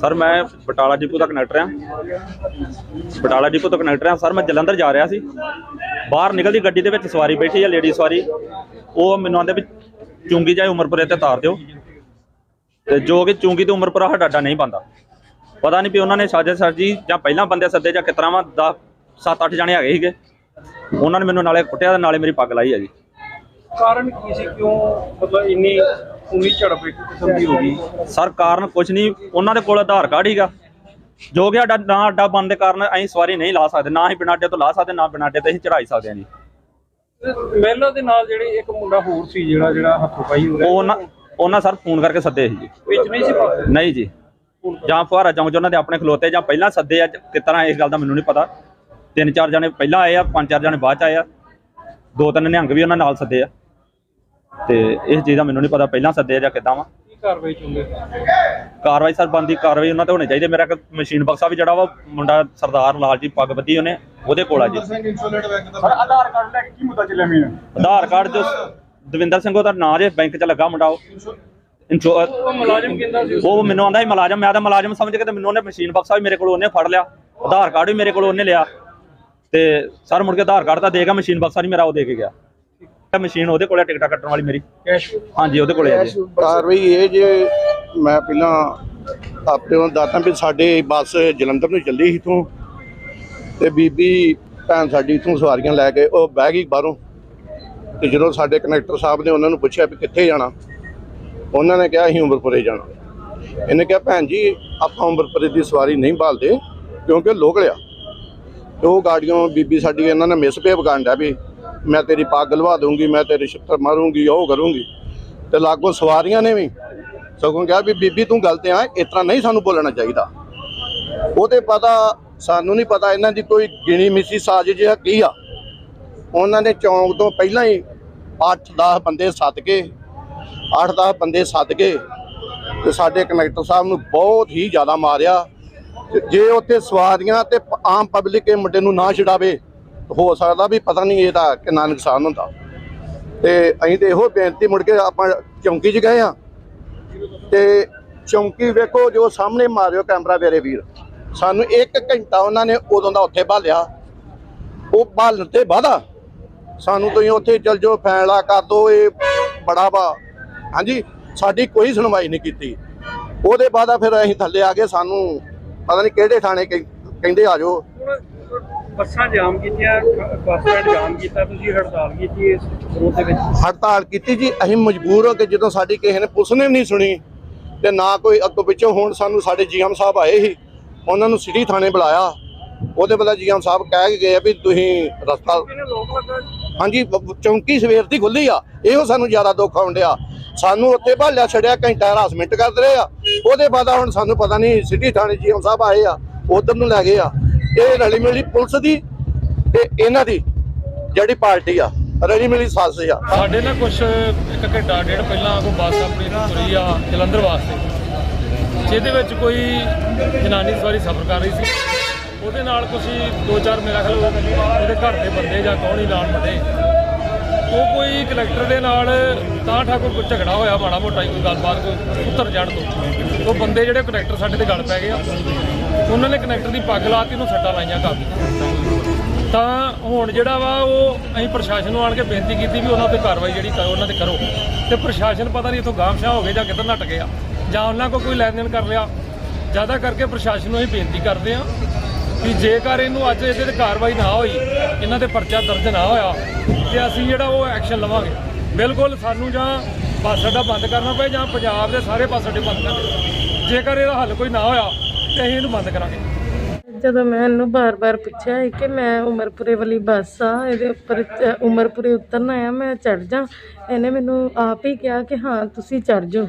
Sir ਮੈਂ Batala depot ਦਾ conductor ਆ ਬਟਾਲਾ ਡਿਪੂ ਤੋਂ ਕਨੈਕਟਰ ਆ ਸਰ ਮੈਂ ਜਲੰਧਰ ਜਾ ਰਿਹਾ ਸੀ। ਬਾਹਰ ਨਿਕਲਦੀ ਗੱਡੀ ਦੇ ਵਿੱਚ ਸਵਾਰੀ ਬੈਠੀ ਆ ਲੇਡੀ ਸਵਾਰੀ। ਉਹ ਮੈਨੂੰ ਆਂਦੇ ਵੀ ਚੁੰਗੀ ਜਾਏ ਉਮਰਪੁਰੇ ਤੇ ਤਾਰ ਦਿਓ। ਤੇ ਜੋ ਕਿ ਚੁੰਗੀ ਤੇ ਉਮਰਪੁਰਾ ਸਾਡਾ ਅੱਡਾ ਨਹੀਂ ਬੰਦਾ ਪਤਾ ਨਹੀਂ ਵੀ ਉਹਨਾਂ ਨੇ ਸਾਜੇ ਸਰ ਜੀ ਜਾਂ ਪਹਿਲਾਂ ਬੰਦੇ ਸੱਦੇ ਜਾਂ ਕਿਤਨਾ ਵਾ 10 7-8 ਜਣੇ ਹੈਗੇ ਸੀਗੇ। ਉਹਨਾਂ ਨੇ ਮੈਨੂੰ ਨਾਲੇ ਕੁੱਟਿਆ ਤੇ ਨਾਲੇ ਮੇਰੀ ਪੱਗ ਲਾਈ ਆ ਜੀ ਕਾਰਨ ਕੀ ਸੀ? ਕਿਉਂ ਮਤਲਬ ਇੰਨੀ ਉਨੀ ਝੜਪ ਇੱਕ ਕਿਸਮ ਦੀ ਹੋ ਗਈ। ਸਰ ਕਾਰਨ ਕੁਝ ਨਹੀਂ। ਉਹਨਾਂ ਦੇ ਕੋਲ ਆਧਾਰ ਕਾਰਡ ਹੀਗਾ। ਜੋ ਕਿ ਸਾਡਾ ਨਾ ਅੱਡਾ ਬੰਦ ਦੇ ਕਾਰਨ ਅਸੀਂ ਸਵਾਰੀ ਨਹੀਂ ਲਾ ਸਕਦੇ। ਨਾ ਹੀ ਬਿਨਾਂ ਅੱਡੇ ਤੋਂ ਲਾ ਸਕਦੇ ਨਾ ਬਿਨਾਂ ਅੱਡੇ ਤੇ ਅਸੀਂ ਚੜਾਈ ਸਕਦੇ ਹਾਂ ਜੀ। ਮਹਿਲਾ ਦੇ ਨਾਲ ਜਿਹੜੇ ਇੱਕ ਮੁੰਡਾ ਹੋਰ ਸੀ ਜਿਹੜਾ ਜਿਹੜਾ ਹੱਥੋਂ ਪਾਈ ਹੋ ਉਹ ਉਹਨਾਂ ਉਹਨਾਂ ਸਰ ਫੋਨ ਕਰਕੇ ਸੱਦੇ ਸੀ ਜੀ ਵਿੱਚ ਨਹੀਂ ਸੀ ਨਹੀਂ ਜੀ। ਜਾਂ ਫੁਹਾਰਾ ਚੌਂਕ 'ਚ ਉਹਨਾਂ ਦੇ ਆਪਣੇ ਖਲੋਤੇ ਜਾਂ ਪਹਿਲਾਂ ਸੱਦੇ ਆ ਤਰ੍ਹਾਂ ਇਸ ਗੱਲ ਦਾ ਮੈਨੂੰ ਨਹੀਂ ਪਤਾ। ਤਿੰਨ ਚਾਰ ਜਣੇ ਪਹਿਲਾਂ ਆਏ ਆ ਪੰਜ ਚਾਰ ਜਣੇ ਬਾਅਦ ਚ ਆਏ ਆ। ਦੋ ਤਿੰਨ ਨਿਹੰਗ ਵੀ ਉਹਨਾਂ ਨਾਲ ਸੱਦੇ ਆ। ਤੇ ਇਸ ਚੀਜ਼ ਦਾ ਮੈਨੂੰ ਨਹੀਂ ਪਤਾ ਪਹਿਲਾਂ ਸੱਦੇ ਜਾਂ ਕਿੱਦਾਂ ਵਾ। ਕੀ ਕਾਰਵਾਈ ਚੁੰਗੇ ਕਾਰਵਾਈ ਸਰ ਬੰਦੀ ਕਾਰਵਾਈ ਉਹਨਾਂ ਤੇ ਹੋਣੀ ਚਾਹੀਦੀ ਮੇਰਾ ਇੱਕ ਮਸ਼ੀਨ ਬਕਸਾ ਵੀ ਜਿਹੜਾ ਵਾ ਮੁੰਡਾ ਸਰਦਾਰ ਲਾਲ ਜੀ ਪੱਗ ਬੱਧੀ ਉਹਨੇ ਉਹਦੇ ਕੋਲ ਆ ਜੀ। ਆਧਾਰ ਕਾਰਡ ਲੈ ਕੇ ਕੀ ਮੁੱਦਾ ਚੱਲਿਆ ਮੇਰਾ ਆਧਾਰ ਕਾਰਡ ਜੋ ਦਵਿੰਦਰ ਸਿੰਘ ਉਹਦਾ ਨਾਂ ਜੇ ਬੈਂਕ 'ਚ ਲੱਗਾ ਮੁੰਡਾ ਉਹ। ਉਹ ਮੁਲਾਜ਼ਮ ਕਹਿੰਦਾ ਸੀ ਉਹ ਮੈਨੂੰ ਆਂਦਾ ਸੀ ਮੁਲਾਜ਼ਮ ਮੈਂ ਤਾਂ ਮੁਲਾਜ਼ਮ ਸਮਝ ਕੇ ਤੇ ਮੈਨੂੰ ਉਹਨੇ ਮਸ਼ੀਨ ਬਕਸਾ ਵੀ ਮੇਰੇ ਕੋਲ ਉਹਨੇ ਫੜ ਲਿਆ। ਆਧਾਰ ਕਾਰਡ ਵੀ ਮੇਰੇ ਕੋਲ ਉਹਨੇ ਲਿਆ। ਤੇ ਸਰ ਮੁੜ ਕੇ ਆਧਾਰ ਕਾਰਡ ਤਾਂ ਦੇਗਾ ਮਸ਼ੀਨ ਬਕਸਾ ਨਹੀਂ ਮੇਰਾ ਉਹ ਦੇ ਕੇ ਗਿਆ। ਮਸ਼ੀਨ ਉਹਦੇ ਕੋਲੇ ਟਿਕਟਾਂ ਕੱਟਣ ਵਾਲੀ ਮੇਰੀ। ਕੈਸ਼ ਹਾਂਜੀ ਉਹਦੇ ਕੋਲੇ ਆ ਜੀ। ਕਾਰਵਾਈ ਇਹ ਜੇ ਮੈਂ ਪਹਿਲਾਂ ਆਪਣੇ ਨੂੰ ਦੱਸਦਾ ਵੀ ਸਾਡੇ ਬੱਸ ਜਲੰਧਰ ਨੂੰ ਚੱਲੀ ਸੀ ਇਥੋਂ ਤੇ ਬੀਬੀ ਭੈਣ ਸਾਡੀ ਇਥੋਂ ਸਵਾਰੀਆਂ ਲੈ ਕੇ ਉਹ ਬਹਿ ਗਈ ਬਾਹਰੋਂ ਤੇ ਜਦੋਂ ਸਾਡੇ ਕਨੈਕਟਰ ਸਾਹਿਬ ਨੇ ਉਹਨਾਂ ਨੂੰ ਪੁੱਛਿਆ ਵੀ ਕਿੱਥੇ ਜਾਣਾ ਉਹਨਾਂ ਨੇ ਕਿਹਾ ਅਸੀਂ ਉਮਰਪੁਰੇ ਜਾਣਾ। ਇਹਨੇ ਕਿਹਾ ਭੈਣ ਜੀ ਆਪਾਂ ਉਮਰਪੁਰੇ ਦੀ ਸਵਾਰੀ ਨਹੀਂ ਭਾਲਦੇ ਕਿਉਂਕਿ ਲੋਕਲ ਆ। ਤੇ ਉਹ ਗਾੜੀਆਂ ਬੀਬੀ ਸਾਡੀ ਇਹਨਾਂ ਨੇ ਮਿਸਬਿਹੇਵ ਕਰਨ ਡਿਆ ਵੀ ਮੈਂ ਤੇਰੀ ਪੱਗ ਲਵਾ ਦੂੰਗੀ, ਮੈਂ ਤੇਰੇ ਛਿੱਤਰ ਮਾਰੂੰਗੀ, ਉਹ ਕਰੂੰਗੀ। ਤੇ ਲਾਗੋ ਸਵਾਰੀਆਂ ਨੇ ਵੀ ਸਗੋਂ ਕਿਹਾ ਵੀ ਬੀਬੀ ਤੂੰ ਗਲਤ ਆ, ਇਸ ਤਰ੍ਹਾਂ ਨਹੀਂ ਸਾਨੂੰ ਬੋਲਣਾ ਚਾਹੀਦਾ। ਉਹਦੇ ਪਤਾ, ਸਾਨੂੰ ਨਹੀਂ ਪਤਾ ਇਹਨਾਂ ਦੀ ਕੋਈ ਗਿਣੀ ਮਿਸੀ ਸਾਜ਼ਿਸ਼ ਆ ਕੀ ਆ। ਉਹਨਾਂ ਨੇ ਚੌਂਕ ਤੋਂ ਪਹਿਲਾਂ ਹੀ 8-10 ਬੰਦੇ ਸੱਦ ਕੇ 8-10 ਬੰਦੇ ਸੱਦ ਕੇ ਤੇ ਸਾਡੇ ਕਨੈਕਟਰ ਸਾਹਿਬ ਨੂੰ ਬਹੁਤ ਹੀ ਜ਼ਿਆਦਾ ਮਾਰਿਆ। ਜੇ ਉੱਥੇ ਸਵਾਰੀਆਂ ਤੇ ਆਮ ਪਬਲਿਕ ਇਹ ਮੁੰਡੇ ਨੂੰ ਨਾ ਛਡਾਵੇ ਹੋ ਸਕਦਾ ਵੀ ਪਤਾ ਨਹੀਂ ਇਹਦਾ ਕਿੰਨਾ ਨੁਕਸਾਨ ਹੁੰਦਾ। ਤੇ ਅਸੀਂ ਤੇ ਇਹੋ ਬੇਨਤੀ ਮੁੜ ਕੇ ਆਪਾਂ ਚੌਂਕੀ 'ਚ ਗਏ ਆ ਤੇ ਚੌਂਕੀ ਵੇਖੋ ਜੋ ਸਾਹਮਣੇ ਮਾਰਿਓ ਕੈਮਰਾ ਮੇਰੇ ਵੀਰ। ਸਾਨੂੰ 1 ਘੰਟਾ ਉਹਨਾਂ ਨੇ ਉਦੋਂ ਦਾ ਉੱਥੇ ਭਾਲਿਆ। ਉਹ ਭਾਲਣ ਤੇ ਬਾਅਦਾ ਸਾਨੂੰ ਤੁਸੀਂ ਉੱਥੇ ਚਲ ਜਾਓ, ਫੈਸਲਾ ਕਰ ਦੋ, ਇਹ ਬੜਾ ਵਾ। ਹਾਂਜੀ, ਸਾਡੀ ਕੋਈ ਸੁਣਵਾਈ ਨਹੀਂ ਕੀਤੀ। ਉਹਦੇ ਬਾਅਦ ਫਿਰ ਅਸੀਂ ਥੱਲੇ ਆ ਗਏ, ਸਾਨੂੰ ਪਤਾ ਨਹੀਂ ਕਿਹੜੇ ਥਾਣੇ ਕਹਿੰਦੇ ਆ ਜਾਓ। ਬੱਸਾਂ ਜਾਮ ਕੀਤੀਆਂ ਬੱਸ ਸਟੈਂਡ ਜਾਮ ਕੀਤਾ ਤੁਸੀਂ ਹੜਤਾਲ ਕੀਤੀ ਇਸ ਵਿਰੋਧ ਦੇ ਵਿੱਚ? ਹੜਤਾਲ ਕੀਤੀ ਜੀ ਅਸੀਂ ਮਜਬੂਰ ਹੋ ਕੇ ਜਦੋਂ ਸਾਡੀ ਕਿਸੇ ਨੇ ਪੁਲਿਸ ਨੇ ਨਹੀਂ ਸੁਣੀ ਤੇ ਨਾ ਕੋਈ ਅੱਗੋਂ ਪਿੱਛੋਂ ਹੁਣ ਸਾਨੂੰ ਸਾਡੇ ਜੀਐਮ ਸਾਹਿਬ ਆਏ ਸੀ ਉਹਨਾਂ ਨੂੰ ਸਿਟੀ ਥਾਣੇ ਬੁਲਾਇਆ। ਉਹਦੇ ਬਦਲੇ ਜੀਐਮ ਸਾਹਿਬ ਕਹਿ ਕੇ ਗਏ ਆ ਵੀ ਤੁਸੀਂ ਰਸਤਾ ਹਾਂਜੀ ਚੌਂਕੀ ਸਵੇਰ ਦੀ ਖੁੱਲੀ ਆ ਇਹੋ ਸਾਨੂੰ ਜ਼ਿਆਦਾ ਦੁੱਖ ਆਉਂਦਿਆ ਸਾਨੂੰ ਉੱਥੇ ਭਾਲਿਆ ਛੜਿਆ ਘੰਟਾ ਹਰਾਸਮੈਂਟ ਕਰਦੇ ਰਹੇ ਆ। ਉਹਦੇ ਬਾਅਦ ਹੁਣ ਸਾਨੂੰ ਪਤਾ ਨਹੀਂ ਸਿਟੀ ਥਾਣੇ ਜੀਐਮ ਸਾਹਿਬ ਆਏ ਆ ਉਧਰ ਨੂੰ ਲੈ ਗਏ ਆ। ਇਹ ਰਲੀ ਮਿਲੀ ਪੁਲਿਸ ਦੀ ਤੇ ਇਹਨਾਂ ਦੀ ਜਿਹੜੀ ਪਾਰਟੀ ਆ, ਰਲੀ ਮਿਲੀ ਸਾਜ਼ਿਸ਼ ਆ। ਸਾਡੇ ਨਾਲ ਕੁਝ ਇੱਕ ਘੰਟਾ, ਡੇਢ ਪਹਿਲਾਂ ਕੋਈ ਬੱਸ ਆਪਣੀ ਤੁਰੀ ਆ ਜਲੰਧਰ ਵਾਸਤੇ। ਜਿਹਦੇ ਵਿੱਚ ਕੋਈ ਜਨਾਨੀ ਸਵਾਰੀ ਸਫ਼ਰ ਕਰ ਰਹੀ ਸੀ। ਉਹਦੇ ਨਾਲ ਕੁਝ ਦੋ ਚਾਰ ਮੇਰਾ ਖਿਆਲ ਉਹਦੇ ਘਰ ਦੇ ਬੰਦੇ ਜਾਂ ਕੌਣ ਹੀ ਨਾਲ ਮੁੰਡੇ। ਉਹ ਕੋਈ ਕਲੈਕਟਰ ਦੇ ਨਾਲ ਤਾਂ ਠਾਕੁਰ ਕੋਈ ਝਗੜਾ ਹੋਇਆ ਮਾੜਾ ਮੋਟਾ ਹੀ, ਕੋਈ ਗੱਲਬਾਤ, ਕੋਈ ਉੱਤਰ ਜਾਣ ਤੋਂ। ਉਹ ਬੰਦੇ ਜਿਹੜੇ ਕਨੈਕਟਰ ਸਾਡੇ ਤੇ ਗੱਲ ਪੈ ਗਏ ਆ। ਉਹਨਾਂ ਨੇ ਕਨੈਕਟਰ ਦੀ ਪੱਗ ਲਾਤੀ ਉਹਨੂੰ ਸੱਟਾਂ ਲਾਈਆਂ ਕਾਫੀ ਤਾਂ ਹੁਣ ਜਿਹੜਾ ਵਾ ਉਹ ਅਸੀਂ ਪ੍ਰਸ਼ਾਸਨ ਨੂੰ ਆਣ ਕੇ ਬੇਨਤੀ ਕੀਤੀ ਵੀ ਉਹਨਾਂ ਤੇ ਕਾਰਵਾਈ ਜਿਹੜੀ ਕਰੋ, ਉਹਨਾਂ ਤੇ ਕਰੋ। ਤੇ ਪ੍ਰਸ਼ਾਸਨ ਪਤਾ ਨਹੀਂ ਇਥੋਂ ਗਾਮਸ਼ਾ ਹੋ ਗਏ ਜਾਂ ਕਿੱਧਰ ਨੱਟ ਗਿਆ, ਜਾਂ ਉਹਨਾਂ ਕੋਲ ਕੋਈ ਲੈਣ ਦੇਣ ਕਰ ਲਿਆ। ਜ਼ਿਆਦਾ ਕਰਕੇ ਪ੍ਰਸ਼ਾਸਨ ਨੂੰ ਅਸੀਂ ਬੇਨਤੀ ਕਰਦੇ ਹਾਂ ਕਿ ਜੇਕਰ ਇਹਨੂੰ ਅੱਜ ਇਹਦੇ ਤੇ ਕਾਰਵਾਈ ਨਾ ਹੋਈ, ਇਹਨਾਂ ਤੇ ਪਰਚਾ ਦਰਜ ਨਾ ਹੋਇਆ, ਤੇ ਅਸੀਂ ਜਿਹੜਾ ਉਹ ਐਕਸ਼ਨ ਲਵਾਂਗੇ। ਬਿਲਕੁਲ ਸਾਨੂੰ ਜਾਂ ਬੱਸ ਅੱਡਾ ਬੰਦ ਕਰਨਾ ਪਏ ਜਾਂ ਪੰਜਾਬ ਦੇ ਸਾਰੇ ਬੱਸ ਅੱਡੇ ਬੰਦ ਕਰਨੇ। ਜੇਕਰ ਇਹਦਾ ਹੱਲ ਕੋਈ ਨਾ ਹੋਇਆ ਤੇ ਅਸੀਂ ਇਹਨੂੰ ਬੰਦ ਕਰਾਂਗੇ। ਜਦੋਂ ਮੈਂ ਇਹਨੂੰ ਬਾਰ-ਬਾਰ ਪੁੱਛਿਆ ਸੀ ਕਿ ਮੈਂ ਉਮਰਪੁਰੇ ਵਾਲੀ ਬੱਸ ਆ, ਇਹਦੇ ਉੱਪਰ ਚ- ਉਮਰਪੁਰੇ ਉਤਰਨਾ ਆ ਮੈਂ ਚੜ ਜਾ। ਇਹਨੇ ਮੈਨੂੰ ਆਪ ਹੀ ਕਿਹਾ ਕਿ ਹਾਂ, ਤੁਸੀਂ ਚੜ ਜਾਓ।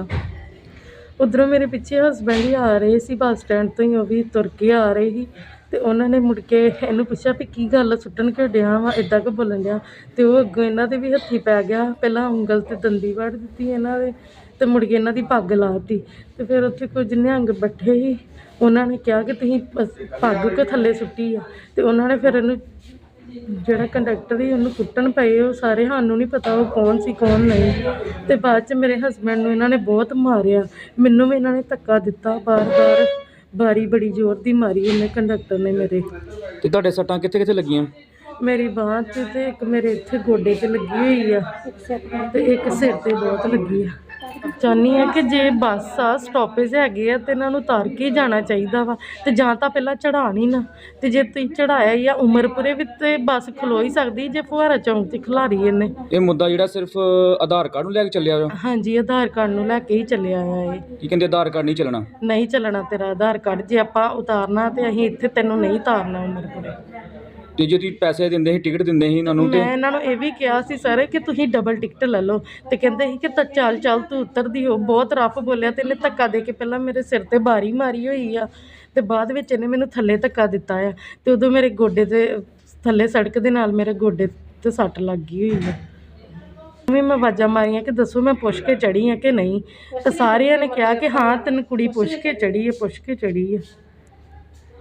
ਉਧਰੋਂ ਮੇਰੇ ਪਿੱਛੇ ਹਸਬੈਂਡ ਹੀ ਆ ਰਹੇ ਸੀ ਬੱਸ ਸਟੈਂਡ ਤੋਂ ਹੀ ਉਹ ਵੀ ਤੁਰ ਕੇ ਆ ਰਹੇ ਸੀ ਤੇ ਉਹਨਾਂ ਨੇ ਮੁੜ ਕੇ ਇਹਨੂੰ ਪੁੱਛਿਆ ਵੀ ਕੀ ਗੱਲ ਸੁੱਟਣ ਕਿਉਂ ਡਿਆ ਵਾ ਇਦਾਂ ਕਿ ਬੋਲਣ ਡਿਆ? ਤੇ ਉਹ ਅੱਗੋਂ ਇਹਨਾਂ ਦੇ ਵੀ ਹੱਥੀ ਪੈ ਗਿਆ, ਪਹਿਲਾਂ ਉਂਗਲ ਤੇ ਦੰਦੀ ਵੜ ਦਿੱਤੀ ਇਹਨਾਂ ਦੇ ਤੇ ਮੁੜ ਕੇ ਇਹਨਾਂ ਦੀ ਪੱਗ ਲਾਤੀ ਤੇ ਫਿਰ ਉੱਥੇ ਕੁਝ ਨਿਹੰਗ ਬੈਠੇ ਸੀ, ਉਹਨਾਂ ਨੇ ਕਿਹਾ ਕਿ ਤੁਸੀਂ ਪਸ- ਪੱਗ ਕਿਉਂ ਥੱਲੇ ਸੁੱਟੀ ਆ? ਤੇ ਉਹਨਾਂ ਨੇ ਫਿਰ ਇਹਨੂੰ ਜਿਹੜਾ ਕੰਡਕਟਰ ਸੀ ਉਹਨੂੰ ਕੁੱਟਣ ਪਏ ਉਹ ਸਾਰੇ ਸਾਨੂੰ ਨਹੀਂ ਪਤਾ ਉਹ ਕੌਣ ਸੀ ਕੌਣ ਨਹੀਂ। ਤੇ ਬਾਅਦ ਚ ਮੇਰੇ ਹਸਬੰਡ ਨੂੰ ਇਹਨਾਂ ਨੇ ਬਹੁਤ ਮਾਰਿਆ। ਮੈਨੂੰ ਵੀ ਇਹਨਾਂ ਨੇ ਧੱਕਾ ਦਿੱਤਾ ਬਾਰ-ਬਾਰ। ਬਾਰੀ ਬੜੀ ਜ਼ੋਰ ਦੀ ਮਾਰੀ ਉਹਨੇ ਕੰਡਕਟਰ ਨੇ ਮੇਰੇ। ਤੇ ਤੁਹਾਡੇ ਸੱਟਾਂ ਕਿੱਥੇ ਕਿੱਥੇ ਲੱਗੀਆਂ? ਮੇਰੀ ਬਾਂਹ 'ਚ ਤੇ ਇੱਕ ਮੇਰੇ ਇੱਥੇ ਗੋਡੇ 'ਤੇ ਲੱਗੀ ਹੋਈ ਆ। ਤੇ ਇੱਕ ਸਿਰ ਤੇ ਬਹੁਤ ਲੱਗੀ ਆ। ਚਾਹੁੰਦੀ ਆ ਕਿ ਜੇ ਬੱਸ ਆ ਸਟਾਪੇਜ ਹੈਗੇ ਆ ਤੇ ਇਹਨਾਂ ਨੂੰ ਉਤਾਰ ਕੇ ਹੀ ਜਾਣਾ ਚਾਹੀਦਾ ਵਾ। ਤੇ ਜਾਂ ਤਾਂ ਪਹਿਲਾਂ ਚੜਾਣੀ ਨਾ। ਤੇ ਜੇ ਤੁਸੀਂ ਚੜਾਇਆ ਜਾਂ ਉਮਰਪੁਰੇ ਵਿੱਚ ਤੇ ਬੱਸ ਖਲੋ ਹੀ ਸਕਦੀ ਜੇ ਫੁਹਾਰਾ ਚੌਂਕ 'ਚ ਖਲਾਰੀ ਇਹਨੇ। ਇਹ ਮੁੱਦਾ ਜਿਹੜਾ ਸਿਰਫ ਆਧਾਰ ਕਾਰਡ ਨੂੰ ਲੈ ਕੇ ਚੱਲਿਆ ਵਾ? ਹਾਂਜੀ ਆਧਾਰ ਕਾਰਡ ਨੂੰ ਲੈ ਕੇ ਹੀ ਚੱਲਿਆ ਆ ਇਹ। ਕੀ ਕਹਿੰਦੇ ਆਧਾਰ ਕਾਰਡ ਨਹੀਂ ਚੱਲਣਾ? ਨਹੀਂ ਚੱਲਣਾ ਤੇਰਾ ਆਧਾਰ ਕਾਰਡ। ਜੇ ਆਪਾਂ ਉਤਾਰਨਾ ਤੇ ਅਸੀਂ ਇੱਥੇ ਤੈਨੂੰ ਨਹੀਂ ਉਤਾਰਨਾ ਉਮਰਪੁਰੇ। ਤੇ ਜੇ ਤੁਸੀਂ ਪੈਸੇ ਦਿੰਦੇ ਸੀ ਟਿਕਟ ਦਿੰਦੇ ਸੀ ਇਹਨਾਂ ਨੂੰ ਤੇ ਮੈਂ ਇਹਨਾਂ ਨੂੰ ਇਹ ਵੀ ਕਿਹਾ ਸੀ ਸਰ ਕਿ ਤੁਸੀਂ ਡਬਲ ਟਿਕਟ ਲੈ ਲਓ। ਤੇ ਕਹਿੰਦੇ ਸੀ ਕਿ ਤਾਂ ਚੱਲ ਚੱਲ ਤੂੰ ਉਤਰਦੀ ਹੋ ਬਹੁਤ ਰਫ ਬੋਲਿਆ ਤੇ ਇਹਨੇ ਧੱਕਾ ਦੇ ਕੇ ਪਹਿਲਾਂ ਮੇਰੇ ਸਿਰ ਤੇ ਬਾਰੀ ਮਾਰੀ ਹੋਈ ਆ ਤੇ ਬਾਅਦ ਵਿੱਚ ਇਹਨੇ ਮੈਨੂੰ ਥੱਲੇ ਧੱਕਾ ਦਿੱਤਾ ਆ ਤੇ ਉਦੋਂ ਮੇਰੇ ਗੋਡੇ ਤੇ ਥੱਲੇ ਸੜਕ ਦੇ ਨਾਲ ਮੇਰੇ ਗੋਡੇ ਤੇ ਸੱਟ ਲੱਗ ਗਈ ਹੋਈ ਆ। ਵੀ ਮੈਂ ਆਵਾਜ਼ਾਂ ਮਾਰੀਆਂ ਕਿ ਦੱਸੋ ਮੈਂ ਪੁੱਛ ਕੇ ਚੜੀ ਆ ਕਿ ਨਹੀਂ? ਤੇ ਸਾਰਿਆਂ ਨੇ ਕਿਹਾ ਕਿ ਹਾਂ ਤੈਨੂੰ ਕੁੜੀ ਪੁੱਛ ਕੇ ਚੜੀ ਹੈ ਪੁੱਛ ਕੇ ਚੜੀ ਹੈ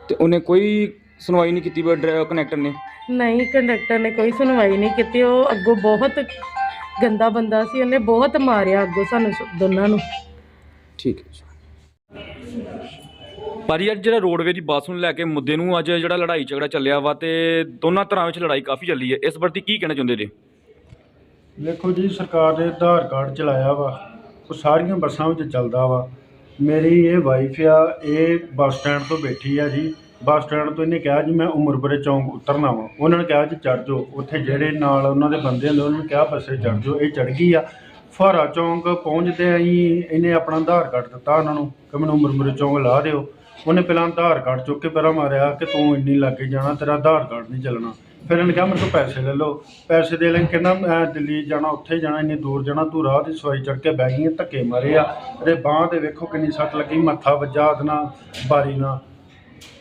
ਤੇ ਉਹਨੇ ਕੋਈ ਸੁਣਵਾਈ ਨਹੀਂ ਕੀਤੀ ਕਨੈਕਟਰ ਨੇ? ਨਹੀਂ ਕੰਡਕਟਰ ਨੇ ਕੋਈ ਸੁਣਵਾਈ ਨਹੀਂ ਕੀਤੀ। ਉਹ ਅੱਗੋਂ ਬਹੁਤ ਗੰਦਾ ਬੰਦਾ ਸੀ ਉਹਨੇ ਬਹੁਤ ਮਾਰਿਆ ਅੱਗੋਂ ਸਾਨੂੰ ਸ- ਦੋਨਾਂ ਨੂੰ। ਠੀਕ ਹੈ ਜੀ। ਭਾਜੀ ਅੱਜ ਜਿਹੜਾ ਰੋਡਵੇ ਦੀ ਬੱਸ ਨੂੰ ਲੈ ਕੇ ਮੁੱਦੇ ਨੂੰ ਅੱਜ ਜਿਹੜਾ ਲੜਾਈ ਝਗੜਾ ਚੱਲਿਆ ਵਾ ਤੇ ਦੋਨਾਂ ਤਰ੍ਹਾਂ ਵਿੱਚ ਲੜਾਈ ਕਾਫੀ ਚੱਲੀ ਹੈ। ਇਸ ਪ੍ਰਤੀ ਕੀ ਕਹਿਣਾ ਚਾਹੁੰਦੇ ਜੀ? ਦੇਖੋ ਜੀ ਸਰਕਾਰ ਨੇ ਆਧਾਰ ਕਾਰਡ ਚਲਾਇਆ ਵਾ ਉਹ ਸਾਰੀਆਂ ਬੱਸਾਂ ਵਿੱਚ ਚੱਲਦਾ ਵਾ। ਮੇਰੀ ਇਹ ਵਾਈਫ ਆ ਇਹ ਬੱਸ ਸਟੈਂਡ ਤੋਂ ਬੈਠੀ ਆ ਜੀ। ਬੱਸ ਸਟੈਂਡ ਤੋਂ ਇਹਨੇ ਕਿਹਾ ਜੀ, ਮੈਂ ਉਮਰਪੁਰੇ ਚੌਂਕ ਉਤਰਨਾ ਵਾ। ਉਹਨਾਂ ਨੇ ਕਿਹਾ ਜੀ ਚੜ ਜਾਓ। ਉੱਥੇ ਜਿਹੜੇ ਨਾਲ ਉਹਨਾਂ ਦੇ ਬੰਦੇ ਹੁੰਦੇ, ਉਹਨਾਂ ਨੇ ਕਿਹਾ ਬੱਸੇ ਚੜ ਜਾਓ, ਇਹ ਚੜ ਗਈ ਆ। ਫੁਹਾਰਾ ਚੌਂਕ ਪਹੁੰਚਦੇ ਅਸੀਂ ਇਹਨੇ ਆਪਣਾ ਆਧਾਰ ਕਾਰਡ ਦਿੱਤਾ ਉਹਨਾਂ ਨੂੰ, ਕਿ ਮੈਨੂੰ ਉਮਰਪੁਰੇ ਚੌਂਕ ਲਾ ਦਿਓ। ਉਹਨੇ ਪਹਿਲਾਂ ਆਧਾਰ ਕਾਰਡ ਚੁੱਕ ਕੇ ਪਹਿਲਾਂ ਮਾਰਿਆ ਕਿ ਤੂੰ ਇੰਨੀ ਲੱਗੇ ਜਾਣਾ, ਤੇਰਾ ਆਧਾਰ ਕਾਰਡ ਨਹੀਂ ਚੱਲਣਾ। ਫਿਰ ਇਹਨੇ ਕਿਹਾ, ਮੇਰੇ ਕੋਲ ਪੈਸੇ ਲੈ ਲਓ। ਪੈਸੇ ਦੇ ਲੈ ਕਹਿੰਦਾ, ਮੈਂ ਦਿੱਲੀ ਜਾਣਾ, ਉੱਥੇ ਜਾਣਾ, ਇੰਨੀ ਦੂਰ ਜਾਣਾ, ਤੂੰ ਰਾਹ ਦੀ ਸਵਾਈ ਚੜ ਕੇ ਬਹਿ ਗਈ, ਧੱਕੇ ਮਾਰੇ ਆ। ਇਹਦੇ ਬਾਂਹ ਤੇ ਵੇਖੋ ਕਿੰਨੀ ਸੱਟ ਲੱਗੀ, ਮੱਥਾ ਵੱਜਾ ਉਹਦੇ ਨਾਲ ਬਾਰੀ ਨਾਲ।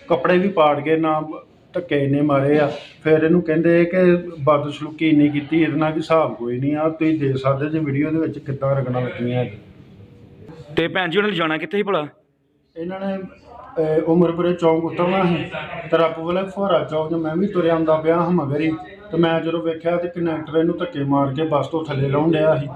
ਕੱਪੜੇ ਵੀ ਪਾੜ ਗਏ ਨਾ ਧੱਕੇ ਇੰਨੇ ਮਾਰੇ ਆ। ਫਿਰ ਇਹਨੂੰ ਕਹਿੰਦੇ ਕਿ ਬਦਸਲੂਕੀ ਇੰਨੀ ਕੀਤੀ ਇਹਦੇ ਨਾਲ ਵੀ ਹਿਸਾਬ ਕੋਈ ਨਹੀਂ ਆ। ਤੁਸੀਂ ਦੇਖ ਸਕਦੇ ਜੇ ਵੀਡੀਓ ਦੇ ਵਿੱਚ ਕਿੱਦਾਂ ਰਗਣਾ ਲੱਗੀਆਂ ਤੇ ਭੈਣ ਜੀ ਉਹਨਾਂ ਨੇ ਜਾਣਾ ਕਿੱਥੇ ਸੀ ਭਲਾ? ਇਹਨਾਂ ਨੇ ਅਹ, ਉਮਰਪੁਰੇ ਚੌਂਕ ਉਤਰਨਾ ਸੀ। ਤੇ ਰੱਬ ਵਾਲੇ ਫੁਹਾਰਾ ਚੌਂਕ 'ਚ ਮੈਂ ਵੀ ਤੁਰਿਆ ਆਉਂਦਾ ਪਿਆ ਹਾਂ ਮਗਰ ਹੀ। ਤੇ ਮੈਂ ਜਦੋਂ ਵੇਖਿਆ ਤੇ ਕਨੈਕਟਰ ਇਹਨੂੰ ਧੱਕੇ ਮਾਰ ਕੇ ਬੱਸ ਤੋਂ ਥੱਲੇ ਲਾਉਣ ਡਿਆ ਸੀ।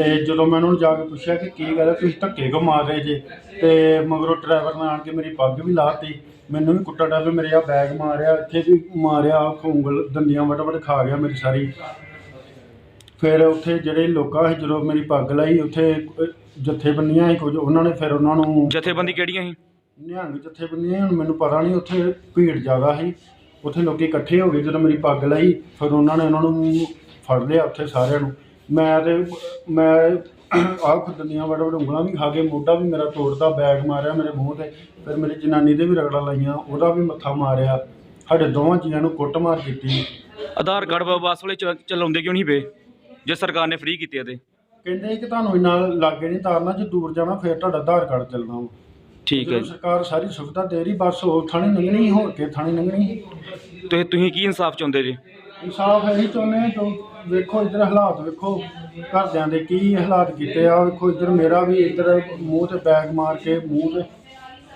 ਤੇ ਜਦੋਂ ਮੈਂ ਉਹਨਾਂ ਨੂੰ ਜਾ ਕੇ ਪੁੱਛਿਆ ਕਿ ਕੀ ਗੱਲ ਹੈ ਤੁਸੀਂ ਧੱਕੇ ਕਿਉਂ ਮਾਰ ਰਹੇ ਜੇ? ਤੇ ਮਗਰੋਂ ਡਰਾਈਵਰ ਨੇ ਆਣ ਕੇ ਮੇਰੀ ਪੱਗ ਵੀ ਲਾਤੀ ਮੈਨੂੰ ਵੀ ਕੁੱਟਾ ਡਾਬੇ ਮੇਰੇ ਆ ਬੈਗ ਮਾਰਿਆ ਇੱਥੇ ਵੀ ਮਾਰਿਆ ਉਂਗਲ ਦੰਦੀਆਂ ਵਟ ਵਟ ਖਾ ਗਿਆ ਮੇਰੀ ਸਾਰੀ। ਫਿਰ ਉੱਥੇ ਜਿਹੜੇ ਲੋਕਾਂ ਸੀ ਜਦੋਂ ਮੇਰੀ ਪੱਗ ਲਾਈ ਉੱਥੇ ਜਥੇਬੰਦੀਆਂ ਸੀ ਕੁਝ ਉਹਨਾਂ ਨੇ ਫਿਰ ਉਹਨਾਂ ਨੂੰ ਜਥੇਬੰਦੀ ਕਿਹੜੀਆਂ ਸੀ? ਨਿਹੰਗ ਜਥੇਬੰਦੀਆਂ ਹੁਣ ਮੈਨੂੰ ਪਤਾ ਨਹੀਂ ਉੱਥੇ ਭੀੜ ਜ਼ਿਆਦਾ ਸੀ। ਉੱਥੇ ਲੋਕੀ ਇਕੱਠੇ ਹੋ ਗਏ ਜਦੋਂ ਮੇਰੀ ਪੱਗ ਲਈ ਫਿਰ ਉਹਨਾਂ ਨੇ ਉਹਨਾਂ ਨੂੰ ਫੜ ਲਿਆ ਉੱਥੇ ਸਾਰਿਆਂ ਨੂੰ। ਮੈਂ ਤੇ ਮੈਂ ਆਹ ਖੁਦਨੀਆਂ ਵੜ ਵੜ ਉਂਗਲਾਂ ਵੀ ਖਾ ਕੇ ਮੋਢਾ ਵੀ ਮੇਰਾ ਤੋੜਦਾ ਬੈਗ ਮਾਰਿਆ ਮੇਰੇ ਮੂੰਹ ਤੇ ਫਿਰ ਮੇਰੀ ਜਨਾਨੀ ਦੇ ਵੀ ਰਗੜਾ ਲਾਈਆਂ ਉਹਦਾ ਵੀ ਮੱਥਾ ਮਾਰਿਆ ਸਾਡੇ ਦੋਵਾਂ ਜੀਆਂ ਨੂੰ ਕੁੱਟਮਾਰ ਕੀਤੀ। ਆਧਾਰ ਕਾਰਡ ਬੱਸ ਵਾਲੇ ਚ- ਚਲਾਉਂਦੇ ਕਿਉਂ ਨਹੀਂ ਪਏ? ਜੇ ਸਰਕਾਰ ਨੇ ਫ੍ਰੀ ਕੀਤੇ ਆ ਤੇ। ਕਹਿੰਦੇ ਕਿ ਤੁਹਾਨੂੰ ਇੰਨਾ ਲਾਗੇ ਨਹੀਂ ਤਾਰਨਾ ਜੇ ਦੂਰ ਜਾਣਾ ਫਿਰ ਤੁਹਾਡਾ ਆਧਾਰ ਕਾਰਡ ਚੱਲਣਾ ਵਾ। ਠੀਕ ਹੈ ਜਦੋਂ ਸਰਕਾਰ ਸਾਰੀ ਸੁਵਿਧਾ ਦੇ ਰਹੀ ਬੱਸ ਹੋਰ ਥਾਣੇ ਲੰਘਣੀ ਹੋਰ ਕੇ ਥਾਣੇ ਲੰਘਣੀ ਸੀ। ਤੇ ਤੁਸੀਂ ਕੀ ਇਨਸਾਫ ਚਾਹੁੰਦੇ ਜੀ? ਇਨਸਾਫ ਇਹੀ ਚਾਹੁੰਦੇ ਹਾਂ ਜੋ ਵੇਖੋ ਇੱਧਰ ਹਾਲਾਤ ਵੇਖੋ ਘਰਦਿਆਂ ਦੇ ਕੀ ਹਾਲਾਤ ਕੀਤੇ ਆ ਵੇਖੋ ਇੱਧਰ ਮੇਰਾ ਵੀ ਇੱਧਰ ਮੂੰਹ ਤੇ ਬੈਗ ਮਾਰ ਕੇ ਮੂੰਹ ਤੇ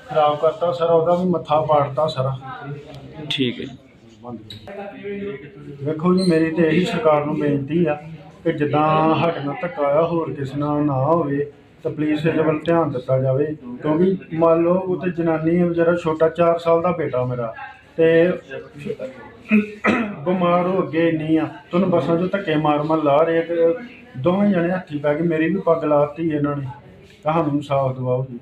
ਖਰਾਬ ਕਰਤਾ ਸਾਰਾ ਉਹਦਾ ਵੀ ਮੱਥਾ ਪਾੜਤਾ ਸਾਰਾ। ਠੀਕ ਹੈ ਜੀ। ਵੇਖੋ ਜੀ ਮੇਰੀ ਤੇ ਇਹੀ ਸਰਕਾਰ ਨੂੰ ਬੇਨਤੀ ਆ ਕਿ ਜਿੱਦਾਂ ਸਾਡੇ ਨਾਲ ਧੱਕਾ ਆ ਹੋਰ ਕਿਸੇ ਨਾਲ ਨਾ ਹੋਵੇ ਤਾਂ ਪਲੀਜ਼ ਇਹਦੇ ਵੱਲ ਧਿਆਨ ਦਿੱਤਾ ਜਾਵੇ। ਕਿਉਂਕਿ ਮੰਨ ਲਓ ਉਹ ਤੇ ਜਨਾਨੀ ਹੈ ਵਿਚਾਰਾ ਛੋਟਾ 4 ਸਾਲ ਦਾ ਬੇਟਾ ਮੇਰਾ। ਤੇ ਬਿਮਾਰ ਹੋ ਅੱਗੇ ਇੰਨੀ ਆ। ਤੁਹਾਨੂੰ ਬੱਸਾਂ 'ਚ ਧੱਕੇ ਮਾਰ ਮਾਰ ਲਾ ਰਹੇ ਤੇ ਦੋਵੇਂ ਜਣੇ ਹੱਥੀ ਪੈ ਕੇ ਮੇਰੀ ਵੀ ਪੱਗ ਲਾਤੀ ਇਹਨਾਂ ਨੇ। ਕਹਾਂ ਮੈਨੂੰ ਸਾਫ਼ ਦਵਾਓ ਜੀ